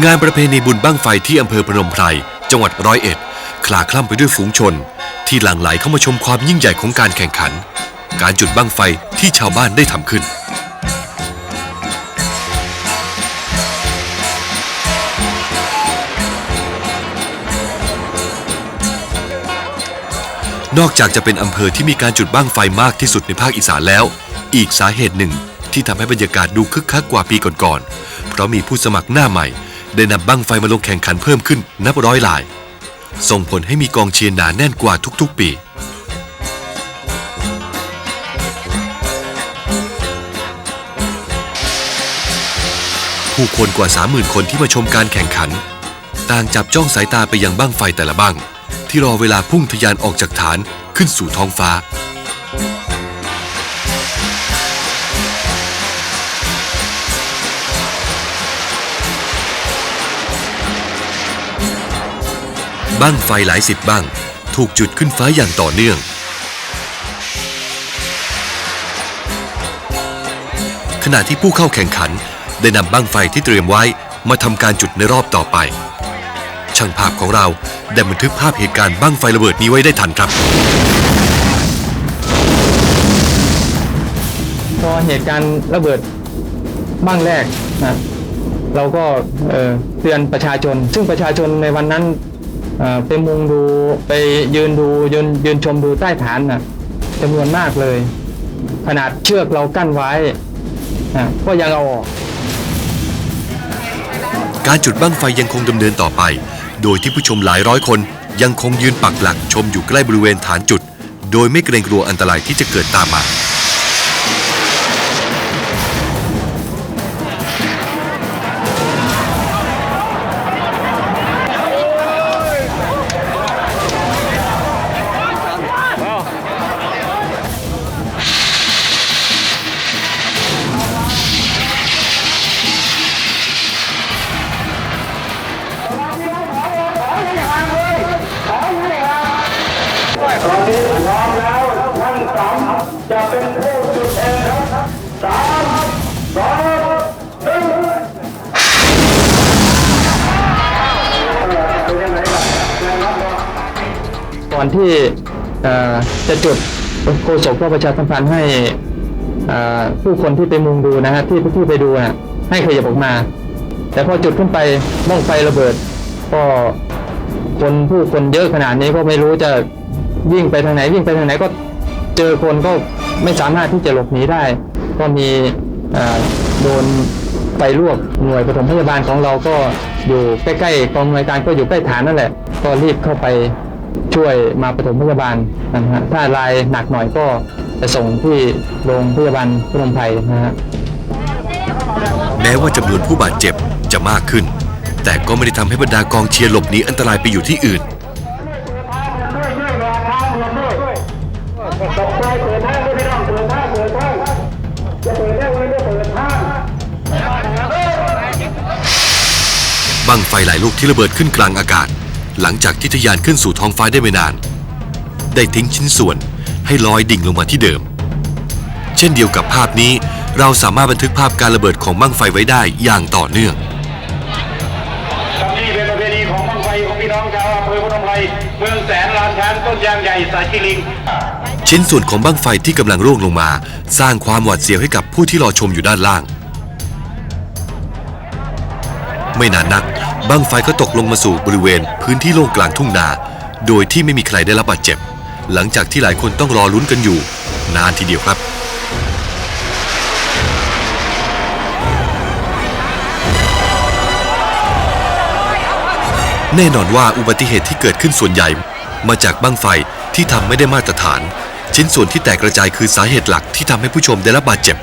งานประเพณีบุญบั้งไฟที่อำเภอพนมไพร จังหวัดร้อยเอ็ดคลาคล่ำไปด้วยฝูงชน ที่หลั่งไหลเข้ามาชมความยิ่งใหญ่ของการแข่งขัน การจุดบั้งไฟที่ชาวบ้านได้ทำขึ้น นอกจากจะเป็นอำเภอที่มีการจุดบั้งไฟมากที่สุดในภาคอีสานแล้ว อีกสาเหตุหนึ่งที่ทำให้บรรยากาศดูคึกคักกว่าปีก่อนๆเพราะมีผู้สมัครหน้าใหม่ ได้นำบั้งไฟมาลงแข่งขันเพิ่มขึ้นนับร้อยลาย ส่งผลให้มีกองเชียร์หนาแน่นกว่าทุกๆปี ผู้คนกว่า 30,000 คนที่มาชมการแข่งขัน ต่างจับจ้องสายตาไปยังบั้งไฟแต่ละบั้งที่รอเวลาพุ่งทะยานออกจากฐานขึ้นสู่ท้องฟ้า บั้งไฟหลายสิบบั้งถูกจุดขึ้นฟ้าอย่างต่อเนื่อง ขณะที่ผู้เข้าแข่งขันได้นำบั้งไฟที่เตรียมไว้มาทำการจุดในรอบต่อไป ช่างภาพของเราได้บันทึกภาพเหตุการณ์บั้งไฟระเบิดนี้ไว้ได้ทันครับ พอเหตุการณ์ระเบิดบ้างแรกนะเราก็เตือนประชาชน ซึ่งประชาชนในวันนั้น เอ่อไปมุงดูไปยืนดูยืนยืนชมดูใต้ฐานนะจำนวนมากเลย ขนาดเชือกเรากั้นไว้นะก็ยังเอาออก การจุดบั้งไฟยังคงดำเนินต่อไป โดยที่ผู้ชมหลายร้อยคนยังคงยืนปักหลักชมอยู่ใกล้บริเวณฐานจุด โดยไม่เกรงกลัวอันตรายที่จะเกิดตามมา เป็นผู้จุดเองครับสามสองหนึ่งก่อนที่จะจุดโฆษกก็ประชาสัมพันธ์ให้ผู้คนที่ไปมุงดูนะฮะที่ที่ไปดูน่ะให้ขยับออกมา แต่พอจุดขึ้นไปบ้องไฟระเบิด ก็คนผู้คนเยอะขนาดนี้ก็ไม่รู้จะวิ่งไปทางไหนวิ่งไปทางไหนก็ เจอคนก็ไม่สามารถที่จะหลบหนีได้ ก็มีโดนไฟลวกหน่วยปฐมพยาบาลของเราก็อยู่ใกล้ๆกองหน่วยการก็อยู่ใกล้ฐานนั่นแหละ ก็รีบเข้าไปช่วยมาปฐมพยาบาลนะฮะถ้ารายหนักหน่อยก็จะส่งที่โรงพยาบาลพนมไพรนะฮะแม้ว่าจำนวนผู้บาดเจ็บจะมากขึ้น แต่ก็ไม่ได้ทำให้บรรดากองเชียร์หลบหนีอันตรายไปอยู่ที่อื่น บั้งไฟหลายลูกที่ระเบิดขึ้นกลางอากาศ หลังจากที่ทะยานขึ้นสู่ท้องฟ้าได้ไม่นาน ได้ทิ้งชิ้นส่วนให้ลอยดิ่งลงมาที่เดิม เช่นเดียวกับภาพนี้เราสามารถบันทึกภาพการระเบิดของบั้งไฟไว้ได้อย่างต่อเนื่องครับนี่เป็นประเพณีของบังไฟของพี่น้องชาวอำเภอพนมไพรเมืองแสนลานช้างต้นยางใหญ่สายชิลิง ชิ้นส่วนของบั้งไฟที่กำลังร่วงลงมา สร้างความหวาดเสียวให้กับผู้ที่รอชมอยู่ด้านล่าง ไม่นานนัก บั้งไฟก็ตกลงมาสู่บริเวณพื้นที่โล่งกลางทุ่งนา โดยที่ไม่มีใครได้รับบาดเจ็บ หลังจากที่หลายคนต้องรอลุ้นกันอยู่ นานทีเดียวครับ แน่นอนว่าอุบัติเหตุที่เกิดขึ้นส่วนใหญ่ มาจากบั้งไฟที่ทำไม่ได้มาตรฐาน ชิ้นส่วนที่แตกกระจายคือสาเหตุหลักที่ทำให้ผู้ชมได้รับบาดเจ็บ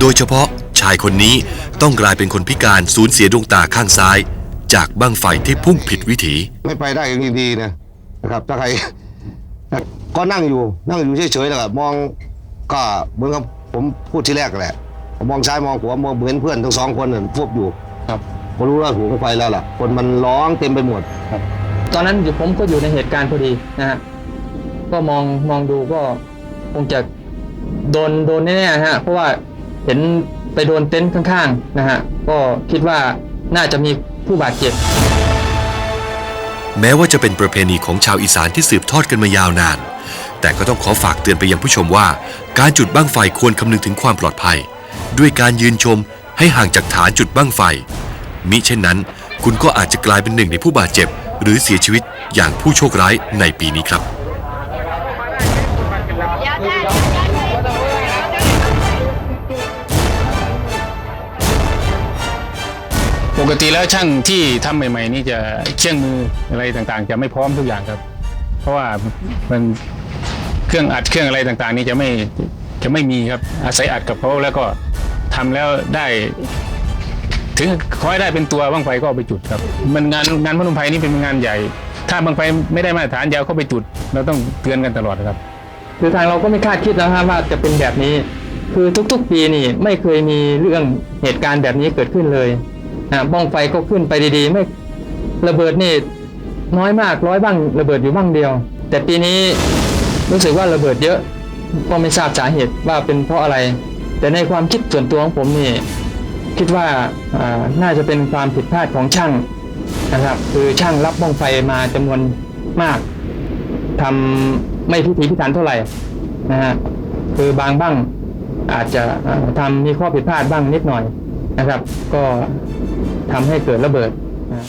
โดยเฉพาะชายคนนี้ต้องกลายเป็นคนพิการสูญเสียดวงตาข้างซ้าย จากบั้งไฟที่พุ่งผิดวิถี ไม่ไปได้ยังดีๆนะนะครับถ้าใคร ก็นั่งอยู่นั่งอยู่เฉยๆนะครับมองก็เหมือนกับผมพูดที่แรกแหละผมมองซ้ายมองขวามองเหมือนเพื่อนทั้งสองคนนั่นฟุบอยู่ครับพอรู้ว่าถูกไฟแล้วล่ะ คนมันร้องเต็มไปหมดตอนนั้นอยู่ผมก็อยู่ในเหตุการณ์พอดีนะฮะก็มองมองดูก็คงจะโดนโดนแน่ๆฮะเพราะว่า เห็นไปโดนเต็นท์ข้างๆนะฮะก็คิดว่าน่าจะมีผู้บาดเจ็บ แม้ว่าจะเป็นประเพณีของชาวอีสานที่สืบทอดกันมายาวนาน แต่ก็ต้องขอฝากเตือนไปยังผู้ชมว่า การจุดบั้งไฟควรคำนึงถึงความปลอดภัย ด้วยการยืนชมให้ห่างจากฐานจุดบั้งไฟ มิเช่นนั้น คุณก็อาจจะกลายเป็นหนึ่งในผู้บาดเจ็บ หรือเสียชีวิตอย่างผู้โชคร้ายในปีนี้ครับ ปกติแล้วช่างที่ทำใหม่ ๆ นี่จะเครื่องมืออะไรต่างๆ จะไม่พร้อมทุกอย่างครับ เพราะว่ามันเครื่องอัดเครื่องอะไรต่างๆ นี่จะไม่จะไม่มีครับอาศัยอัดกับเขาแล้วก็ทำแล้วได้ ถึงขอให้ได้เป็นตัวบ้างไฟก็เอาไปจุดครับ มันงานงานพนมไพนี่เป็นงานใหญ่ ถ้าบางไฟไม่ได้มาตรฐานอยาวเข้าไปจุด เราต้องเตือนกันตลอดครับคือทางเราก็ไม่คาดคิดนะครับว่าจะเป็นแบบนี้ คือทุกๆ ปีนี่ไม่เคยมีเรื่องเหตุการณ์แบบนี้เกิดขึ้นเลย บ้องไฟก็ขึ้นไปดีๆ ไม่ระเบิดนี่น้อยมากร้อยบ้างระเบิดอยู่บ้างเดียว แต่ปีนี้รู้สึกว่าระเบิดเยอะก็ไม่ทราบสาเหตุว่าเป็นเพราะอะไร แต่ในความคิดส่วนตัวของผมนี่คิดว่าน่าจะเป็นความผิดพลาดของช่างนะครับ คือช่างรับบ้องไฟมาจำนวนมากทำไม่พิถีพิถันเท่าไหร่นะฮะคือบางบ้างอาจจะเอ่อทำมีข้อผิดพลาดบ้างนิดหน่อย นะครับ ก็ทำให้เกิดระเบิดนะ